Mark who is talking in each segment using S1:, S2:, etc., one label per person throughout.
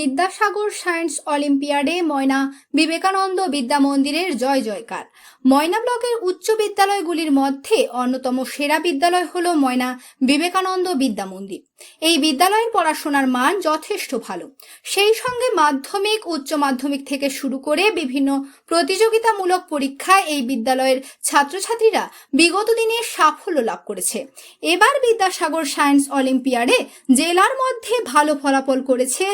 S1: Vidyasagar science অলিম্পিয়াডে ময়না বিবেকানন্দ বিদ্যা মন্দিরের জয় জয়কার। ময়না ব্লকের উচ্চ বিদ্যালয়গুলির মধ্যে অন্যতম সেরা বিদ্যালয় হল ময়না বিবেকানন্দ বিদ্যা মন্দির এই বিদ্যালয়ের পড়াশোনার মান যথেষ্ট ভালো। সেই সঙ্গে মাধ্যমিক, উচ্চ মাধ্যমিক থেকে শুরু করে বিভিন্ন প্রতিযোগিতামূলক পরীক্ষায় এই বিদ্যালয়ের ছাত্রছাত্রীরা বিগত দিনে সাফল্য লাভ করেছে। এবার বিদ্যাসাগর সায়েন্স অলিম্পিয়াডে জেলার মধ্যে ভালো ফলাফল করেছে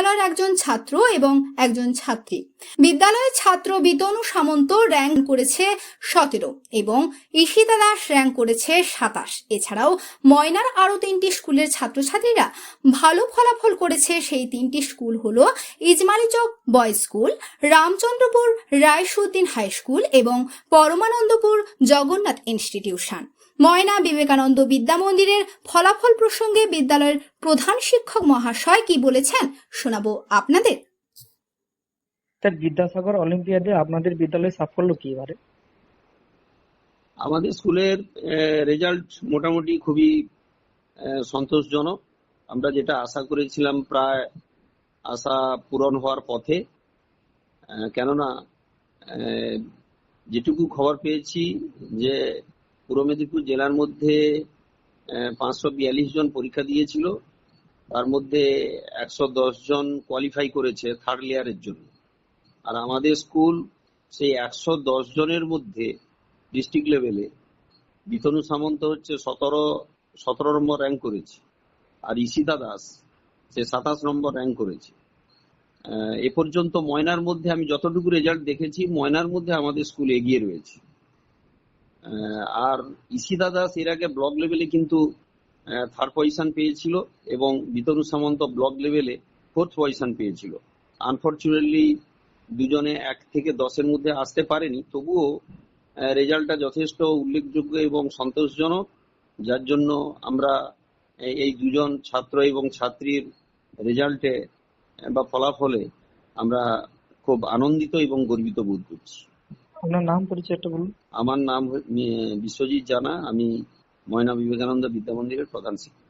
S1: বিদ্যালয়ের একজন ছাত্র এবং একজন ছাত্রী। বিদ্যালয়ের ছাত্র বিতনু সামন্ত র্যাঙ্ক করেছে সতেরো এবং ঈশিতা দাস র্যাঙ্ক করেছে সাতাশ। এছাড়াও ময়নার আরও তিনটি স্কুলের ছাত্রছাত্রীরা ভালো ফলাফল করেছে। সেই তিনটি স্কুল হলো Ijmalichak boys school, Ramchandrapur Raisuddin high school এবং পরমানন্দপুর জগন্নাথ ইনস্টিটিউশন। ময়না বিবেকানন্দ বিদ্যা মন্দিরের ফলাফল প্রসঙ্গে বিদ্যালয়ের প্রধান শিক্ষক মহাশয় কি বলেছেন শোনাবো আপনাদের।
S2: স্যার বিদ্যাসাগর অলিম্পিয়াডে আপনাদের বিদ্যালয়ের সাফল্য কি এবারে?
S3: আমাদের স্কুলের রেজাল্ট মোটামুটি খুবই সন্তোষজনক। আমরা যেটা আশা করেছিলাম প্রায় আশা পূরণ হওয়ার পথে কেননা যেটুকু খবর পেয়েছি যে পূর্ব মেদিনীপুর জেলার মধ্যে পাঁচশো বিয়াল্লিশ জন পরীক্ষা দিয়েছিল। তার মধ্যে একশো দশ জন কোয়ালিফাই করেছে থার্ড লেয়ারের জন্য। আর আমাদের স্কুল সেই একশো দশ জনের মধ্যে ডিস্ট্রিক্ট লেভেলে বিতনু সামন্ত হচ্ছে সতেরো সতেরো নম্বর র্যাঙ্ক করেছে। আর ঈশিতা দাস সে সাতাশ নম্বর র্যাঙ্ক করেছে। এ পর্যন্ত ময়নার মধ্যে আমি যতটুকু রেজাল্ট দেখেছি, ময়নার মধ্যে আমাদের স্কুল এগিয়ে রয়েছে। আর ঈশিতা দাস এর আগে ব্লক লেভেলে কিন্তু থার্ড পজিশন পেয়েছিল এবং বিতনু সামন্ত ব্লক লেভেলে ফোর্থ পজিশন পেয়েছিল। আনফর্চুনেটলি দুজনে এক থেকে দশের মধ্যে আসতে পারেনি। তবুও রেজাল্টটা যথেষ্ট উল্লেখযোগ্য এবং সন্তোষজনক, যার জন্য আমরা এই দুজন ছাত্র এবং ছাত্রীর রেজাল্টে বা ফলাফলে আমরা খুব আনন্দিত এবং গর্বিত বোধ করছি।
S2: আপনার নাম পরিচয়টা বলুন।
S3: আমার নাম বিশ্বজিৎ জানা, আমি ময়না বিবেকানন্দ বিদ্যা মন্দিরের প্রধান শিক্ষক।